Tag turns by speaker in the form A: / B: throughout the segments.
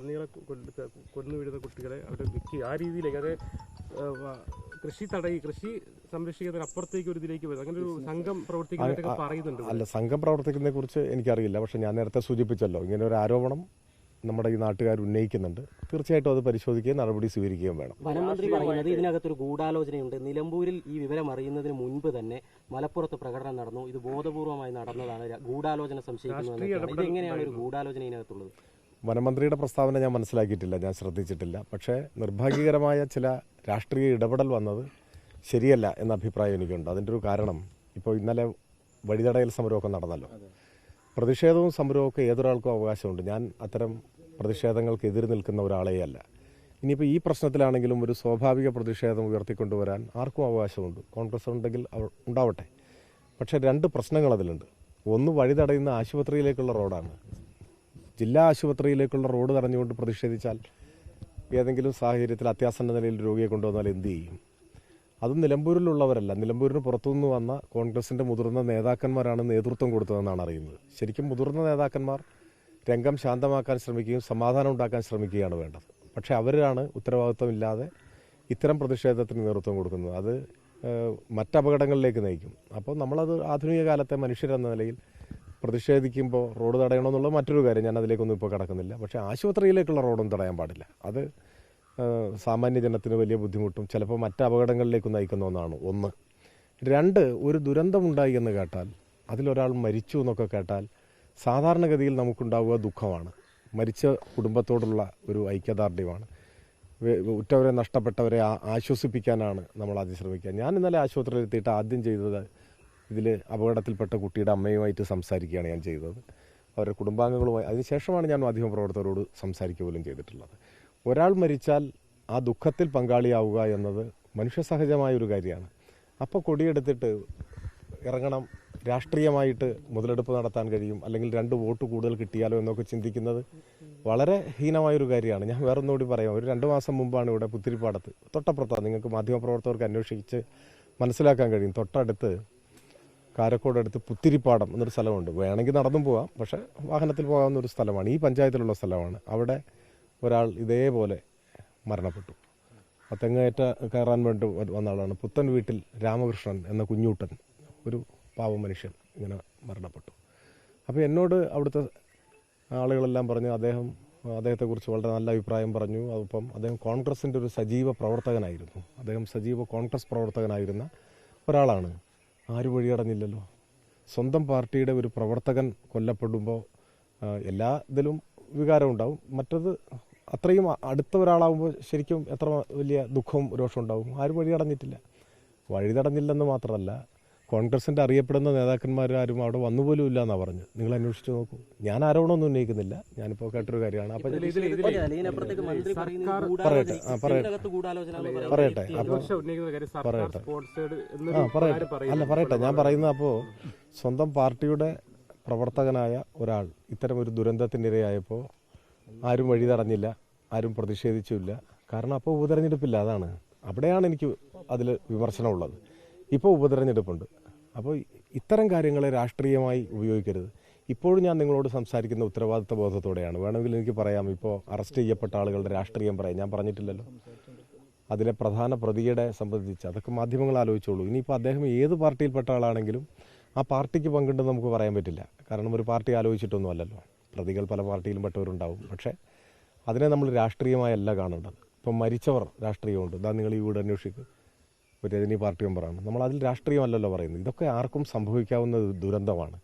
A: പന്നികളെ കൊന്നു വീഴുന്ന കുട്ടികളെ അവിടെ വിൽക്കുക ആ രീതിയിലേക്ക് അത് കൃഷി തടയി കൃഷി സംരക്ഷിക്കുന്നതിന് അപ്പുറത്തേക്ക് ഒരു ഇതിലേക്ക് വരും അങ്ങനെ ഒരു സംഘം പ്രവർത്തിക്കുന്നതൊക്കെ പറയുന്നുണ്ട്.
B: അല്ല സംഘം പ്രവർത്തിക്കുന്നതിനെ കുറിച്ച് എനിക്കറിയില്ല. പക്ഷെ ഞാൻ നേരത്തെ സൂചിപ്പിച്ചല്ലോ ഇങ്ങനെ ഒരു ആരോപണം നമ്മുടെ ഈ നാട്ടുകാർ ഉന്നയിക്കുന്നുണ്ട്. തീർച്ചയായിട്ടും അത് പരിശോധിക്കുകയും നടപടി സ്വീകരിക്കുകയും വേണം.
C: വനമന്ത്രി പറയുന്നത് ഇതിനകത്തൊരു ഗൂഢാലോചനയുണ്ട്. നിലമ്പൂരിൽ ഈ വിവരം അറിയുന്നതിന് മുൻപ് തന്നെ മലപ്പുറത്ത് പ്രകടനം നടന്നു. ഇത് ബോധപൂർവമായി നടന്നതാണ്. ഗൂഢാലോചന സംശയിക്കുന്നത്. ഇത് എങ്ങനെയാണ് ഒരു ഗൂഢാലോചന ഇതിനകത്തുള്ളത്?
B: വനമന്ത്രിയുടെ പ്രസ്താവന ഞാൻ മനസ്സിലാക്കിയിട്ടില്ല ഞാൻ ശ്രദ്ധിച്ചിട്ടില്ല. പക്ഷേ നിർഭാഗ്യകരമായ ചില രാഷ്ട്രീയ ഇടപെടൽ വന്നത് ശരിയല്ല എന്ന അഭിപ്രായം എനിക്കുണ്ട്. അതിന്റെ ഒരു കാരണം ഇപ്പോൾ ഇന്നലെ വഴിതടയൽ സമരമൊക്കെ നടന്നല്ലോ. പ്രതിഷേധവും സമരവും ഒക്കെ ഏതൊരാൾക്കും അവകാശമുണ്ട്. ഞാൻ അത്തരം പ്രതിഷേധങ്ങൾക്ക് എതിര് നിൽക്കുന്ന ഒരാളേ അല്ല ഇനിയിപ്പോൾ ഈ പ്രശ്നത്തിലാണെങ്കിലും ഒരു സ്വാഭാവിക പ്രതിഷേധം ഉയർത്തിക്കൊണ്ടുവരാൻ ആർക്കും അവകാശമുണ്ട്. കോൺഗ്രസ് ഉണ്ടെങ്കിൽ ഉണ്ടാവട്ടെ. പക്ഷേ രണ്ട് പ്രശ്നങ്ങൾ അതിലുണ്ട്. ഒന്ന് വഴി തടയുന്ന ആശുപത്രിയിലേക്കുള്ള റോഡാണ്. ജില്ലാ ആശുപത്രിയിലേക്കുള്ള റോഡ് തടഞ്ഞുകൊണ്ട് പ്രതിഷേധിച്ചാൽ ഏതെങ്കിലും സാഹചര്യത്തിൽ അത്യാസന്ന നിലയിൽ രോഗിയെ കൊണ്ടുവന്നാൽ എന്ത് ചെയ്യും? അത് നിലമ്പൂരിലുള്ളവരല്ല. നിലമ്പൂരിന് പുറത്തുനിന്ന് വന്ന കോൺഗ്രസിന്റെ മുതിർന്ന നേതാക്കന്മാരാണ് നേതൃത്വം കൊടുത്തതെന്നാണ് അറിയുന്നത്. ശരിക്കും മുതിർന്ന നേതാക്കന്മാർ രംഗം ശാന്തമാക്കാൻ ശ്രമിക്കുകയും സമാധാനം ഉണ്ടാക്കാൻ ശ്രമിക്കുകയാണ് വേണ്ടത്. പക്ഷേ അവരാണ് ഉത്തരവാദിത്വമില്ലാതെ ഇത്തരം പ്രതിഷേധത്തിന് നേതൃത്വം കൊടുക്കുന്നത്. അത് മറ്റപകടങ്ങളിലേക്ക് നയിക്കും. അപ്പോൾ നമ്മളത് ആധുനിക കാലത്തെ മനുഷ്യരെന്ന നിലയിൽ പ്രതിഷേധിക്കുമ്പോൾ റോഡ് തടയണമെന്നുള്ള മറ്റൊരു കാര്യം ഞാൻ അതിലേക്കൊന്നും ഇപ്പോൾ കിടക്കുന്നില്ല. പക്ഷേ ആശുപത്രിയിലേക്കുള്ള റോഡൊന്നും തടയാൻ പാടില്ല. അത് സാമാന്യ ജനത്തിന് വലിയ ബുദ്ധിമുട്ടും ചിലപ്പോൾ മറ്റ് അപകടങ്ങളിലേക്ക് നയിക്കുന്ന ഒന്നാണ് ഒന്ന്. രണ്ട് ഒരു ദുരന്തമുണ്ടായി എന്ന് കേട്ടാൽ അതിലൊരാൾ മരിച്ചു എന്നൊക്കെ കേട്ടാൽ സാധാരണഗതിയിൽ നമുക്കുണ്ടാവുക ദുഃഖമാണ്. മരിച്ച കുടുംബത്തോടുള്ള ഒരു ഐക്യദാർഢ്യമാണ്. ഉറ്റവരെ നഷ്ടപ്പെട്ടവരെ ആശ്വസിപ്പിക്കാനാണ് നമ്മൾ ആദ്യം ശ്രമിക്കുക. ഞാൻ ഇന്നലെ ആശുപത്രിയിൽ എത്തിയിട്ട് ആദ്യം ചെയ്തത് ഇതിൽ അപകടത്തിൽപ്പെട്ട കുട്ടിയുടെ അമ്മയുമായിട്ട് സംസാരിക്കുകയാണ് ഞാൻ ചെയ്തത്. അവരുടെ കുടുംബാംഗങ്ങളുമായി അതിനുശേഷമാണ് ഞാൻ മാധ്യമ പ്രവർത്തകരോട് സംസാരിക്കുക പോലും ചെയ്തിട്ടുള്ളത്. ഒരാൾ മരിച്ചാൽ ആ ദുഃഖത്തിൽ പങ്കാളിയാവുക എന്നത് മനുഷ്യസഹജമായ ഒരു കാര്യമാണ്. അപ്പോൾ കൊടിയെടുത്തിട്ട് ഇറങ്ങണം രാഷ്ട്രീയമായിട്ട് മുതലെടുപ്പ് നടത്താൻ കഴിയും അല്ലെങ്കിൽ രണ്ട് വോട്ട് കൂടുതൽ കിട്ടിയാലോ എന്നൊക്കെ ചിന്തിക്കുന്നത് വളരെ ഹീനമായൊരു കാര്യമാണ്. ഞാൻ വേറൊന്നുകൂടി പറയാം. ഒരു രണ്ട് മാസം മുമ്പാണ് ഇവിടെ പുത്തിരിപ്പാടത്ത് തൊട്ടപ്പുറത്താണ് നിങ്ങൾക്ക് മാധ്യമപ്രവർത്തകർക്ക് അന്വേഷിച്ച് മനസ്സിലാക്കാൻ കഴിയും. തൊട്ടടുത്ത് കാരക്കോട് അടുത്ത് പുത്തിരിപ്പാടം എന്നൊരു സ്ഥലമുണ്ട്. വേണമെങ്കിൽ നടന്നും പോകാം പക്ഷേ വാഹനത്തിൽ പോകാവുന്ന ഒരു സ്ഥലമാണ്. ഈ പഞ്ചായത്തിലുള്ള സ്ഥലമാണ്. അവിടെ ഒരാൾ ഇതേപോലെ മരണപ്പെട്ടു. ആ തെങ്ങേറ്റ കയറാൻ വേണ്ടി വന്ന ആളാണ്. പുത്തൻ വീട്ടിൽ രാമകൃഷ്ണൻ എന്ന കുഞ്ഞൂട്ടൻ ഒരു പാവ മനുഷ്യൻ ഇങ്ങനെ മരണപ്പെട്ടു. അപ്പോൾ എന്നോട് അവിടുത്തെ ആളുകളെല്ലാം പറഞ്ഞു അദ്ദേഹം അദ്ദേഹത്തെക്കുറിച്ച് വളരെ നല്ല അഭിപ്രായം പറഞ്ഞു. അപ്പം അദ്ദേഹം കോൺഗ്രസിന്റെ ഒരു സജീവ പ്രവർത്തകനായിരുന്നു. അദ്ദേഹം സജീവ കോൺഗ്രസ് പ്രവർത്തകനായിരുന്ന ഒരാളാണ്. ആരും വഴിയടഞ്ഞില്ലല്ലോ. സ്വന്തം പാർട്ടിയുടെ ഒരു പ്രവർത്തകൻ കൊല്ലപ്പെടുമ്പോൾ എല്ലാ ഇതിലും വികാരമുണ്ടാവും മറ്റത് അത്രയും അടുത്ത ഒരാളാവുമ്പോൾ ശരിക്കും എത്ര വലിയ ദുഃഖവും രോഷവും ഉണ്ടാവും. ആരും വഴിയടഞ്ഞിട്ടില്ല. വഴി തടഞ്ഞില്ലെന്ന് മാത്രമല്ല കോൺഗ്രസിന്റെ അറിയപ്പെടുന്ന നേതാക്കന്മാരാരും അവിടെ വന്നുപോലും ഇല്ല എന്നാണ് പറഞ്ഞത്. നിങ്ങൾ അന്വേഷിച്ച് നോക്കൂ. ഞാൻ ആരോപണമൊന്നും ഉന്നയിക്കുന്നില്ല. ഞാനിപ്പോൾ കേട്ടൊരു കാര്യമാണ്. അപ്പം പറയട്ടെ, പറയട്ടെ. പറയട്ടെ. ആ
A: എന്നൊരു
B: പറയട്ടെ.
A: പറയുന്നു?
B: അല്ല പറയട്ടെ. ഞാൻ പറയുന്ന അപ്പോൾ സ്വന്തം പാർട്ടിയുടെ പ്രവർത്തകനായ ഒരാൾ ഇത്തരം ഒരു ദുരന്തത്തിനിരയായപ്പോൾ ആരും വഴി തടഞ്ഞില്ല ആരും പ്രതിഷേധിച്ചില്ല. കാരണം അപ്പോൾ ഉപതെരഞ്ഞെടുപ്പില്ല. അതാണ്. അവിടെയാണ് എനിക്ക് അതിൽ വിമർശനമുള്ളത്. ഇപ്പോൾ ഉപതെരഞ്ഞെടുപ്പുണ്ട്. അപ്പോൾ ഇത്തരം കാര്യങ്ങളെ രാഷ്ട്രീയമായി ഉപയോഗിക്കരുത്. ഇപ്പോഴും ഞാൻ നിങ്ങളോട് സംസാരിക്കുന്ന ഉത്തരവാദിത്ത ബോധത്തോടെയാണ്. വേണമെങ്കിൽ എനിക്ക് പറയാം ഇപ്പോൾ അറസ്റ്റ് ചെയ്യപ്പെട്ട ആളുകളുടെ രാഷ്ട്രീയം പറയാം. ഞാൻ പറഞ്ഞിട്ടില്ലല്ലോ. അതിലെ പ്രധാന പ്രതിയുടെ സംബന്ധിച്ച് അതൊക്കെ മാധ്യമങ്ങൾ ആലോചിച്ചോളൂ. ഇനിയിപ്പോൾ അദ്ദേഹം ഏത് പാർട്ടിയിൽപ്പെട്ട ആളാണെങ്കിലും ആ പാർട്ടിക്ക് പങ്കുണ്ടെന്ന് നമുക്ക് പറയാൻ പറ്റില്ല. കാരണം ഒരു പാർട്ടി ആലോചിച്ചിട്ടൊന്നും അല്ലല്ലോ. പ്രതികൾ പല പാർട്ടിയിലും പെട്ടവരുണ്ടാവും. പക്ഷേ അതിനെ നമ്മൾ രാഷ്ട്രീയമായല്ല കാണേണ്ടത്. ഇപ്പം മരിച്ചവർ രാഷ്ട്രീയമുണ്ട്. ഇതാ നിങ്ങൾ ഈ വീട് അന്വേഷിക്കുക ഒരു രജനി പാർട്ടി മെമ്പറാണ്. നമ്മൾ അതിൽ രാഷ്ട്രീയമല്ലല്ലോ പറയുന്നത്. ഇതൊക്കെ ആർക്കും സംഭവിക്കാവുന്ന ദുരന്തമാണ്.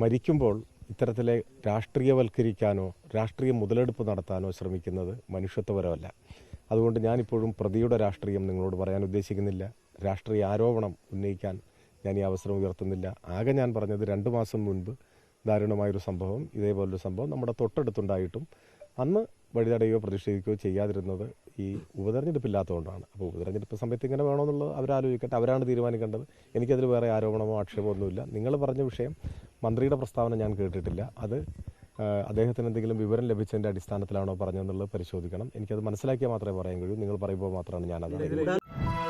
B: മരിക്കുമ്പോൾ ഇത്തരത്തിലെ രാഷ്ട്രീയവൽക്കരിക്കാനോ രാഷ്ട്രീയ മുതലെടുപ്പ് നടത്താനോ ശ്രമിക്കുന്നത് മനുഷ്യത്വപരമല്ല. അതുകൊണ്ട് ഞാനിപ്പോഴും പ്രതിയുടെ രാഷ്ട്രീയം നിങ്ങളോട് പറയാൻ ഉദ്ദേശിക്കുന്നില്ല. രാഷ്ട്രീയ ആരോപണം ഉന്നയിക്കാൻ ഞാൻ ഈ അവസരം ഉയർത്തുന്നില്ല. ആകെ ഞാൻ പറഞ്ഞത് രണ്ട് മാസം മുൻപ് ദാരുണമായൊരു സംഭവം ഇതേപോലൊരു സംഭവം നമ്മുടെ തൊട്ടടുത്തുണ്ടായിട്ടും അന്ന് വഴിതടയുകയോ പ്രതിഷേധിക്കുകയോ ചെയ്യാതിരുന്നത് ഈ ഉപതെരഞ്ഞെടുപ്പില്ലാത്തതുകൊണ്ടാണ്. അപ്പോൾ ഉപതെരഞ്ഞെടുപ്പ് സമയത്ത് ഇങ്ങനെ വേണമെന്നുള്ളത് അവരാലോചിക്കട്ടെ അവരാണ് തീരുമാനിക്കേണ്ടത്. എനിക്കതിൽ വേറെ ആരോപണമോ ആക്ഷേപമോ ഒന്നുമില്ല. നിങ്ങൾ പറഞ്ഞ വിഷയം മന്ത്രിയുടെ പ്രസ്താവന ഞാൻ കേട്ടിട്ടില്ല. അത് അദ്ദേഹത്തിന് എന്തെങ്കിലും വിവരം ലഭിച്ചതിന്റെ അടിസ്ഥാനത്തിലാണോ പറഞ്ഞതെന്നുള്ളത് പരിശോധിക്കണം. എനിക്കത് മനസ്സിലാക്കിയാൽ മാത്രമേ പറയാൻ കഴിയൂ. നിങ്ങൾ പറയുമ്പോൾ മാത്രമാണ് ഞാനത് അറിയുന്നത്